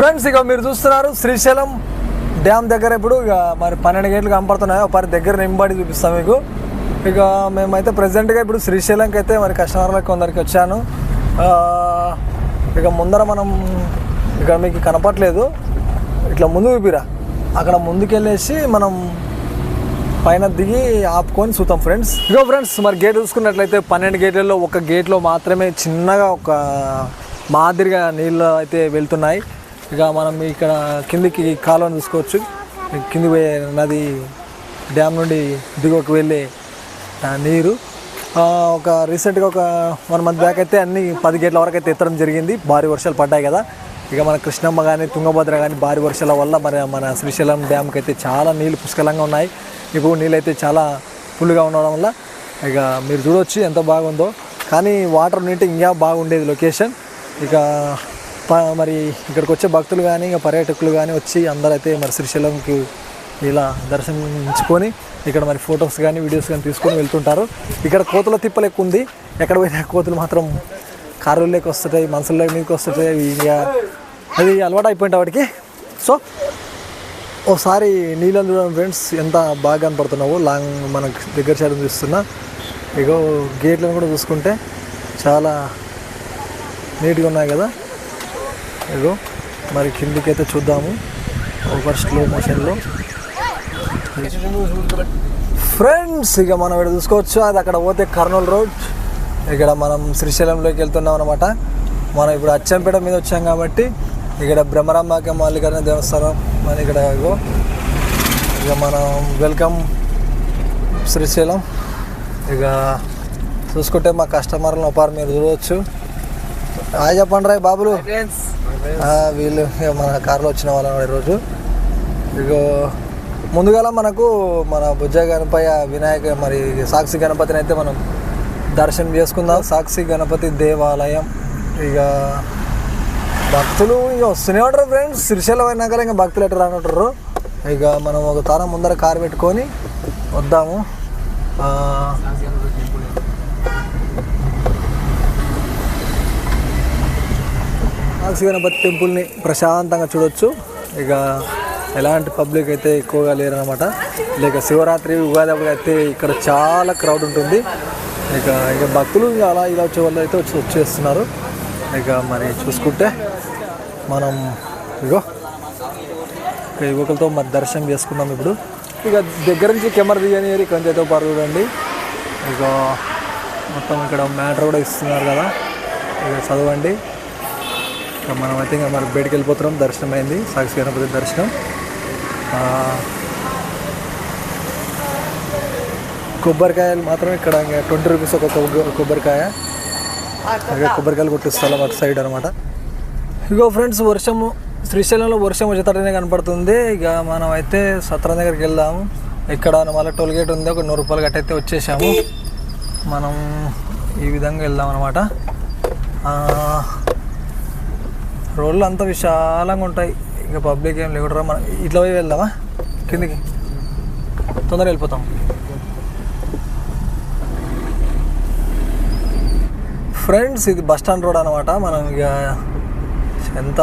Friends ఇక మీరు చూస్తున్నారు శ్రీశైలం డ్యామ్ దగ్గర ఇప్పుడు ఇక మరి పన్నెండు గేట్లు కనపడుతున్నాయి. ఒక పరి దగ్గర నింబడి చూపిస్తాం మీకు. ఇక మేమైతే ప్రజెంట్గా ఇప్పుడు శ్రీశైలంకి అయితే మరి కస్టమర్లకు కొందరికి వచ్చాను. ఇక ముందర మనం ఇక్కడ మీకు కనపట్లేదు ఇట్లా ముందు చూపిరా. అక్కడ ముందుకెళ్ళేసి మనం పైన దిగి ఆపుకొని చూద్దాం ఫ్రెండ్స్. ఇగో ఫ్రెండ్స్ మరి గేట్ చూసుకున్నట్లయితే పన్నెండు గేట్లలో ఒక గేట్లో మాత్రమే చిన్నగా ఒక మాదిరిగా నీళ్ళు అయితే వెళ్తున్నాయి. ఇక మనం ఇక్కడ కిందికి కాలువను చూసుకోవచ్చు. కింది పోయే నది డ్యామ్ నుండి దిగువకు వెళ్ళే నీరు. ఒక రీసెంట్గా ఒక వన్ మంత్ బ్యాక్ అయితే అన్ని పది గేట్ల వరకు అయితే ఎత్తడం జరిగింది. భారీ వర్షాలు పడ్డాయి కదా. ఇక మన కృష్ణమ్మ కానీ తుంగభద్ర కానీ భారీ వర్షాల వల్ల మరి మన శ్రీశైలం డ్యామ్కి అయితే చాలా నీళ్ళు పుష్కలంగా ఉన్నాయి. ఇప్పుడు నీళ్ళు అయితే చాలా ఫుల్గా ఉండడం వల్ల ఇక మీరు చూడవచ్చు ఎంత బాగుందో. కానీ వాటర్ నీటి ఇంకా బాగుండేది లొకేషన్. ఇక మరి ఇక్కడికి వచ్చే భక్తులు కానీ ఇక పర్యాటకులు కానీ వచ్చి అందరైతే మరి శ్రీశైలంకి ఇలా దర్శించుకొని ఇక్కడ మరి ఫొటోస్ కానీ వీడియోస్ కానీ తీసుకొని వెళ్తుంటారు. ఇక్కడ కోతుల తిప్పలు ఎక్కువ ఉంది. ఎక్కడ పోయినా కోతులు మాత్రం కారుల్లోకి వస్తుంటాయి మనసుల్లోకి మీదకి వస్తుంటాయి. ఇక అది అలవాటు అయిపోయింది వాటికి. సో ఒకసారి నీళ్ళని చూడండి ఫ్రెండ్స్ ఎంత బాగా కనపడుతున్నావు లాంగ్ మనకు దగ్గర సైడ్ చూస్తున్నా. ఇగో గేట్లను కూడా చూసుకుంటే చాలా నీట్గా ఉన్నాయి కదా. ఇగో మరి కిందికి అయితే చూద్దాము ఓవర్ స్లో మోషన్లో ఫ్రెండ్స్ ఇక మనం ఇక్కడ చూసుకోవచ్చు. అది అక్కడ పోతే కర్నూలు రోడ్. ఇక్కడ మనం శ్రీశైలంలోకి వెళ్తున్నాం అనమాట మనం ఇప్పుడు అచ్చంపేట మీద వచ్చాం కాబట్టి ఇక్కడ బ్రహ్మరాంబాక మల్లికార్జున దేవస్థానం. మన ఇక్కడ ఇగో ఇక మనం వెల్కమ్ శ్రీశైలం. ఇక చూసుకుంటే మా కస్టమర్లను ఒకసారి మీరు చూడవచ్చు. హాయ్ చెప్పండి రాయ్ బాబులు. వీళ్ళు మన కార్లో వచ్చిన వాళ్ళం ఈరోజు. ఇక ముందుగాల మనకు మన బుజ్జ గణపయ్య వినాయక మరి సాక్షి గణపతిని అయితే మనం దర్శనం చేసుకుందాం. సాక్షి గణపతి దేవాలయం. ఇక భక్తులు ఇక వస్తూనే ఉంటారు ఫ్రెండ్స్. శ్రీశైలం అయినాక ఇంకా భక్తులు ఎట్లా రానుంటారు ఇక మనం ఒక తారం ముందర కారు పెట్టుకొని వద్దాము. ఆ, గణపతి టెంపుల్ని ప్రశాంతంగా చూడొచ్చు. ఇక ఎలాంటి పబ్లిక్ అయితే ఎక్కువగా లేరనమాట లేక శివరాత్రి ఉగాది అప్పుడు అయితే ఇక్కడ చాలా క్రౌడ్ ఉంటుంది. ఇక ఇక భక్తులు అలా ఇలా వచ్చే వాళ్ళు అయితే వచ్చి వచ్చేస్తున్నారు. ఇక మరి చూసుకుంటే మనం ఇగో ఇక యువకులతో మరి దర్శనం చేసుకున్నాం ఇప్పుడు. ఇక దగ్గర నుంచి కెమెరా తీయని కొంచెం పారు చూడండి. ఇక మొత్తం ఇక్కడ మ్యాటర్ కూడా ఇస్తున్నారు కదా. ఇక చదవండి. మనం అయితే ఇంకా మరి బయటికి వెళ్ళిపోతున్నాం. దర్శనం అయింది సాక్షి గణపతి దర్శనం. కొబ్బరికాయలు మాత్రం ఇక్కడ ఇంకా ట్వంటీ రూపీస్ ఒక కొబ్బరికాయ. కొబ్బరికాయలు కొట్టే స్థలం అటు సైడ్ అనమాట ఇగో ఫ్రెండ్స్ వర్షము శ్రీశైలంలో వర్షం వచ్చేటట్టునే కనపడుతుంది. ఇక మనం అయితే సత్రం దగ్గరికి వెళ్దాము ఇక్కడ మళ్ళీ టోల్ గేట్ ఉంది. ఒక నూరు రూపాయలు కట్టయితే వచ్చేసాము. మనం ఈ విధంగా వెళ్దాం అనమాట రోడ్లు అంతా విశాలంగా ఉంటాయి. ఇంకా పబ్లిక్ ఏం లేకుండా మనం ఇట్లా పోయి వెళ్దామా? కిందికి. తొందరగా వెళ్ళిపోతాం. ఫ్రెండ్స్ ఇది బస్ స్టాండ్ రోడ్ అనమాట మనం ఇక ఎంత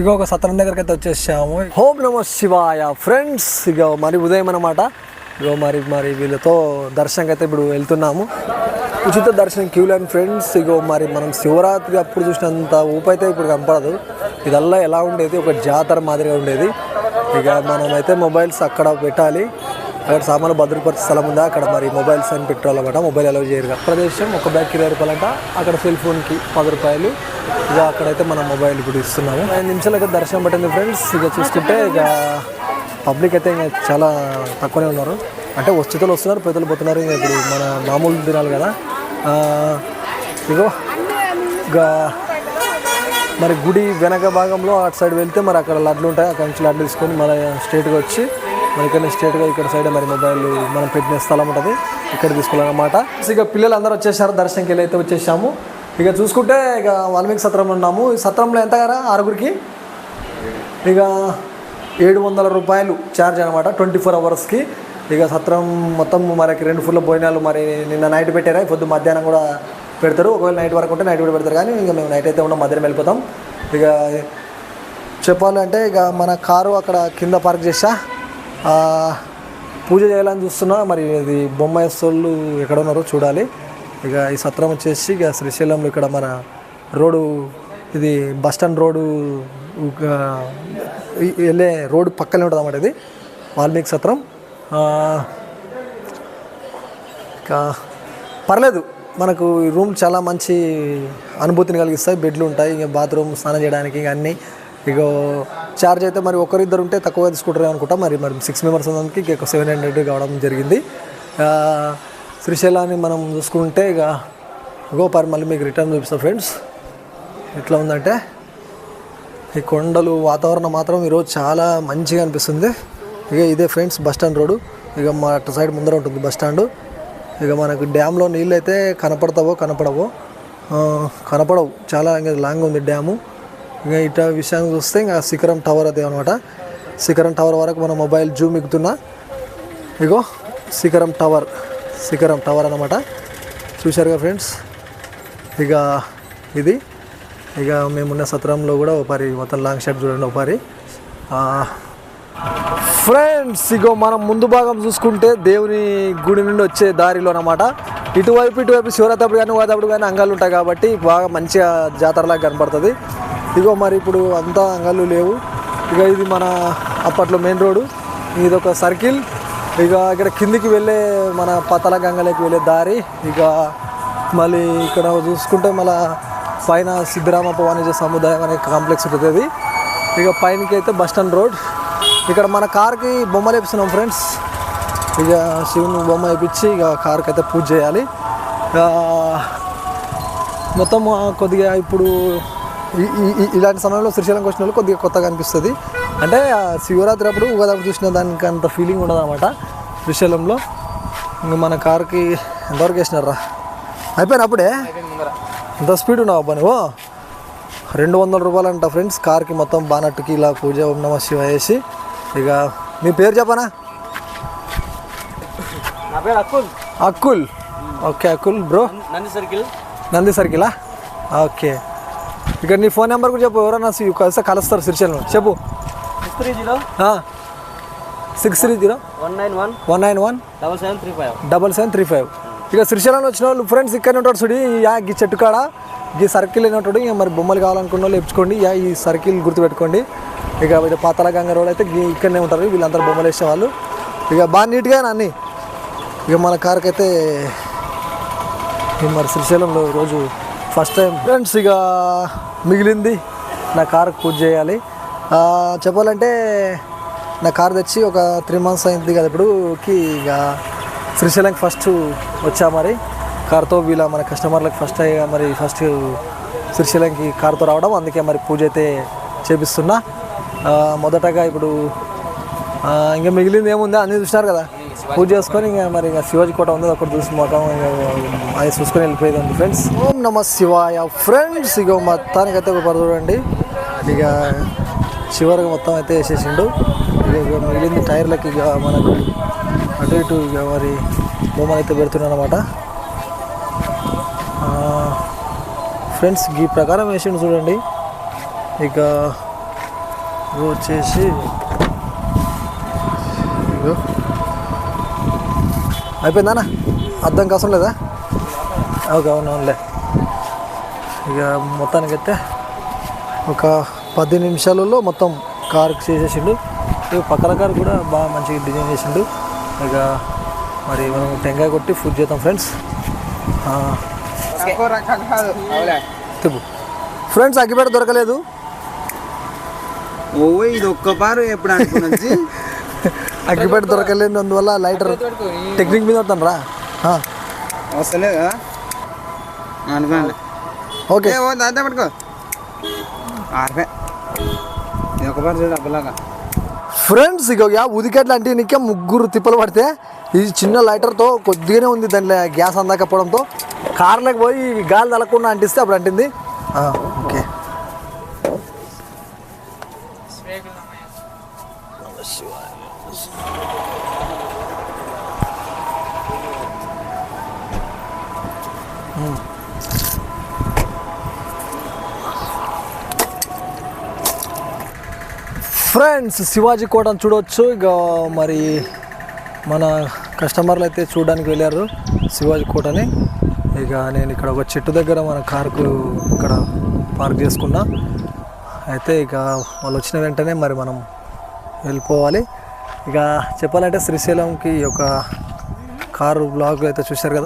ఇక ఒక సత్రం దగ్గరికి అయితే వచ్చేసాము. హోమ్ నమో శివాయ. ఫ్రెండ్స్ ఇక మరి ఉదయం అనమాట బ్రో మరి మరి వీళ్ళతో దర్శనంకి అయితే ఇప్పుడు వెళ్తున్నాము. ఉచిత దర్శనం క్యూ లైన్ ఫ్రెండ్స్ ఇగో మరి మనం శివరాత్రి అప్పుడు చూసినంత ఊపు అయితే ఇప్పుడు కనపడదు. ఇదల్లా ఎలా ఉండేది? ఒక జాతర మాదిరిగా ఉండేది. ఇక మనం అయితే మొబైల్స్ అక్కడ పెట్టాలి. అక్కడ సామాన్లు భద్రపరిచే స్థలం ఉందా? అక్కడ మరి మొబైల్స్ అని పెట్టాలన్నమాట. మొబైల్ అలౌ చేయరు ప్రదేశం ఒక బ్యాగ్ ఇరవై రూపాయలంట. అక్కడ సెల్ ఫోన్కి పది రూపాయలు. ఇక అక్కడైతే మనం మొబైల్ ఇప్పుడు ఇస్తున్నాము. ఐదు నిమిషాలు అయితే దర్శనం పట్టింది ఫ్రెండ్స్. ఇక చూసుకుంటే ఇక పబ్లిక్ అయితే ఇంకా చాలా తక్కువనే ఉన్నారు. అంటే వస్తువులు వస్తున్నారు పెద్దలు పోతున్నారు. ఇంకా ఇప్పుడు మన మామూలు దినాలు కదా. ఇగో ఇక మరి గుడి వెనక భాగంలో అటు సైడ్ వెళ్తే మరి అక్కడ లడ్లు ఉంటాయి. అక్కడ నుంచి లడ్లు తీసుకొని మన స్ట్రేట్గా వచ్చి మన ఇక్కడ స్ట్రేట్గా ఇక్కడ సైడ్ మరి మొబైల్ మనం పెట్టిన స్థలం ఉంటుంది. ఇక్కడ తీసుకోవాలన్నమాట ఇక పిల్లలు అందరూ వచ్చేసారు దర్శనంకి వెళ్ళి అయితే వచ్చేసాము. ఇక చూసుకుంటే ఇక వాల్మీకి సత్రంలో ఉన్నాము. ఈ సత్రంలో ఎంత కదా ఆరుగురికి? ఇక ఏడు వందల రూపాయలు ఛార్జ్ అనమాట ట్వంటీ ఫోర్ అవర్స్కి ఇక సత్రం మొత్తం మనకి రెండు ఫుల్ భోజనాలు మరి నిన్న నైట్ పెట్టారా. పొద్దు మధ్యాహ్నం కూడా పెడతారు. ఒకవేళ నైట్ వరకు ఉంటే నైట్ కూడా పెడతారు. కానీ ఇంకా మేము నైట్ అయితే ఉన్నాం మధ్యాహ్నం వెళ్ళిపోతాం. ఇక చెప్పాలంటే ఇక మన కారు అక్కడ కింద పార్క్ చేసా. పూజ చేయాలని చూస్తున్నా. మరి ఇది బొమ్మ ఎక్కడ ఉన్నారో చూడాలి. ఇక ఈ సత్రం వచ్చేసి ఇక శ్రీశైలంలో ఇక్కడ మన రోడ్డు ఇది బస్ స్టాండ్ రోడ్డు వెళ్ళే రోడ్డు పక్కనే ఉంటుంది అన్నమాట ఇది. వాల్మీకి సత్రం. ఇంకా పర్లేదు. మనకు ఈ రూమ్ చాలా మంచి అనుభూతిని కలిగిస్తాయి. బెడ్లు ఉంటాయి ఇంకా బాత్రూమ్ స్నానం చేయడానికి ఇంకా అన్నీ. ఇక ఛార్జ్ అయితే మరి ఒకరిద్దరు ఉంటే తక్కువ తీసుకుంటారు అనుకుంటా. మరి మరి సిక్స్ మెంబర్స్ ఉన్నందుకు ఇక సెవెన్ హండ్రెడ్ కావడం జరిగింది. శ్రీశైలాన్ని మనం చూసుకుంటే ఇక ఇగో మళ్ళీ మీకు రిటర్న్ చూపిస్తాం ఫ్రెండ్స్ ఎట్లా ఉందంటే ఈ కొండలు వాతావరణం మాత్రం ఈరోజు చాలా మంచిగా అనిపిస్తుంది. ఇక ఇదే ఫ్రెండ్స్ బస్ స్టాండ్ రోడ్డు. ఇక మా అటు సైడ్ ముందర ఉంటుంది బస్ స్టాండ్. ఇక మనకు డ్యామ్లో నీళ్ళు అయితే కనపడతావో కనపడవో. కనపడవు. చాలా ఇంకా లాంగ్ ఉంది డ్యాము. ఇక ఇట విషయాన్ని చూస్తే ఇంకా శిఖరం టవర్ అదే అనమాట శిఖరం టవర్ వరకు మన మొబైల్ జూమ్ ఎక్కుతున్నా. ఇగో శిఖరం టవర్ శిఖరం టవర్ అనమాట చూశారుగా ఫ్రెండ్స్? ఇక ఇది. ఇక మేమున్న సత్రంలో కూడా ఒకసారి మొత్తం లాంగ్ షాట్ చూడండి ఒకసారి ఫ్రెండ్స్ ఇగో మనం ముందు భాగం చూసుకుంటే దేవుని గుడి నుండి వచ్చే దారిలో అనమాట ఇటువైపు ఇటువైపు శివరాత్రి కానీ ఉగాది కానీ అంగాలు ఉంటాయి కాబట్టి బాగా మంచిగా జాతరలాగా కనపడుతుంది. ఇగో మరి ఇప్పుడు అంతా అంగాలు లేవు. ఇక ఇది మన అప్పట్లో మెయిన్ రోడ్డు. ఇది ఒక సర్కిల్. ఇక ఇక్కడ కిందికి వెళ్ళే మన పతల గంగలోకి వెళ్ళే దారి. ఇక మళ్ళీ ఇక్కడ చూసుకుంటే మళ్ళీ పైన సిద్ధరామప్ప వాణిజ్య సముదాయం అనే కాంప్లెక్స్ ఉంటుంది. అది. ఇక పైనకి అయితే బస్ స్టాండ్ రోడ్. ఇక్కడ మన కార్కి బొమ్మలు వేపిస్తున్నాం ఫ్రెండ్స్. ఇక శివుని బొమ్మ వేపించి ఇక కార్కి అయితే పూజ చేయాలి. ఇక మొత్తం కొద్దిగా ఇప్పుడు ఈ- ఇలాంటి సమయంలో శ్రీశైలంకి వచ్చిన వాళ్ళు కొద్దిగా కొత్తగా అనిపిస్తుంది. అంటే శివరాత్రి అప్పుడు ఉగాది చూసిన దానికి అంత ఫీలింగ్ ఉండదు అనమాట శ్రీశైలంలో. ఇంకా మన కార్కి ఎంతవరకు వేసినారా అయిపోయినప్పుడే ఎంత స్పీడ్ ఉన్నావు అబ్బా నువ్వు? రెండు వందల రూపాయలు అంట ఫ్రెండ్స్ కార్కి మొత్తం బానట్టుకి ఇలా పూజ ఓం నమ శివ వేసి ఇక మీ పేరు చెప్పనా? నా పేరు Akkul Akkul okay Akkul bro. Nandi circle. Nandi సర్కిలా? Okay. ఇక నీ ఫోన్ నెంబర్ కూడా చెప్పు ఎవరన్నా కలిస్తే కలుస్తారు శ్రీశైలం చెప్పు. Six three zero. Six three zero. One nine one. One nine one. Double seven three five. Double seven three five. ఇక శ్రీశైలం వచ్చిన వాళ్ళు ఫ్రెండ్స్ ఇక్కడనే ఉంటాడు చూడి. యా ఈ చెట్టు కాడ. ఈ సర్కిల్ అయినట్టు ఇక మరి బొమ్మలు కావాలనుకున్న వాళ్ళు ఎప్పుకోండి యా ఈ సర్కిల్ గుర్తుపెట్టుకోండి. ఇక ఇది పాతల గంగ రోడ్ అయితే ఇక్కడనే ఉంటారు. వీళ్ళందరూ బొమ్మలు వేసేవాళ్ళు ఇక బాగా నీట్గా అన్నీ ఇక మన కార్కి అయితే మరి శ్రీశైలంలో రోజు ఫస్ట్ టైం ఫ్రెండ్స్ ఇక మిగిలింది. నా కార్కి పూజ చేయాలి. చెప్పాలంటే నా కార్ తెచ్చి ఒక త్రీ మంత్స్ అయింది కదా ఇప్పుడుకి ఇక శ్రీశైలంకి ఫస్ట్ వచ్చా మరి. కార్తో వీళ్ళ మన కస్టమర్లకు ఫస్ట్ మరి ఫస్ట్ శ్రీశైలంకి కార్తో రావడం. అందుకే మరి పూజ అయితే చేపిస్తున్నా. మొదటగా ఇప్పుడు ఇంకా మిగిలింది ఏముంది? అన్నీ చూసినారు కదా. పూజ చేసుకొని ఇంకా మరి ఇంకా శివాజీ కోట ఉంది. ఒకటి చూసి మొత్తం అది చూసుకొని వెళ్ళిపోయింది ఉంది ఫ్రెండ్స్ ఓం నమ శివాయ ఫ్రెండ్స్ ఇక మొత్తానికి అయితే ఒక పరు చూడండి. ఇక చివరికి మొత్తం అయితే వేసేసిండు. ఇక ఇక మిగిలింది టైర్లకి ఇక మనకు అటు ఇటు ఇక మరి బొమ్మలు అయితే పెడుతున్నాను ఫ్రెండ్స్ ఈ ప్రకారం వేసిండు చూడండి. ఇక వచ్చేసి అయిపోయిందానా అర్థం కాసం లేదా? ఓకే అవునవునులే ఇక మొత్తానికైతే ఒక పది నిమిషాలలో మొత్తం కార్ చేసేసిండు. ఇక పక్కన కార్ కూడా బాగా మంచిగా డిజైన్ చేసిండు. ఇక మరి మనం టెంకాయ కొట్టి ఫుడ్ చేద్దాం ఫ్రెండ్స్ తిప్పు. ఫ్రెండ్స్ అగ్గిపేట దొరకలేదు. ఓ ఇది ఒక్క పారు ఎప్పుడు అనుకున్నది అగ్గిపేట దొరకలేనందువల్ల లైటర్ టెక్నిక్ మీద వస్తాను రా వస్తలేదు కదా అనుకోండి ఓకే. దాదా పట్టుకో. ఆర్పే. ఇది ఒక పారు చూడు అబ్బలాగా. ఫ్రెండ్స్ ఇక ఉదికట్లు అంటే ఇంకా ముగ్గురు తిప్పలు పడితే ఇది చిన్న లైటర్తో కొద్దిగానే ఉంది దానిలో గ్యాస్ అందకపోవడంతో కార్లకు పోయి గాలి తలకుండా అంటిస్తే అప్పుడు అంటింది ఓకే Mm. ఫ్రెండ్స్ శివాజీ కోటను చూడవచ్చు ఇక మరి మన కస్టమర్లు అయితే చూడడానికి వెళ్ళారు శివాజీ కోటని. ఇక నేను ఇక్కడ ఒక చెట్టు దగ్గర మన కారుకు ఇక్కడ పార్క్ చేసుకున్నా. అయితే ఇక వాళ్ళు వచ్చిన వెంటనే మరి మనం వెళ్ళిపోవాలి. ఇక చెప్పాలంటే శ్రీశైలంకి ఒక కారు బ్లాగ్ అయితే చూశారు కదా.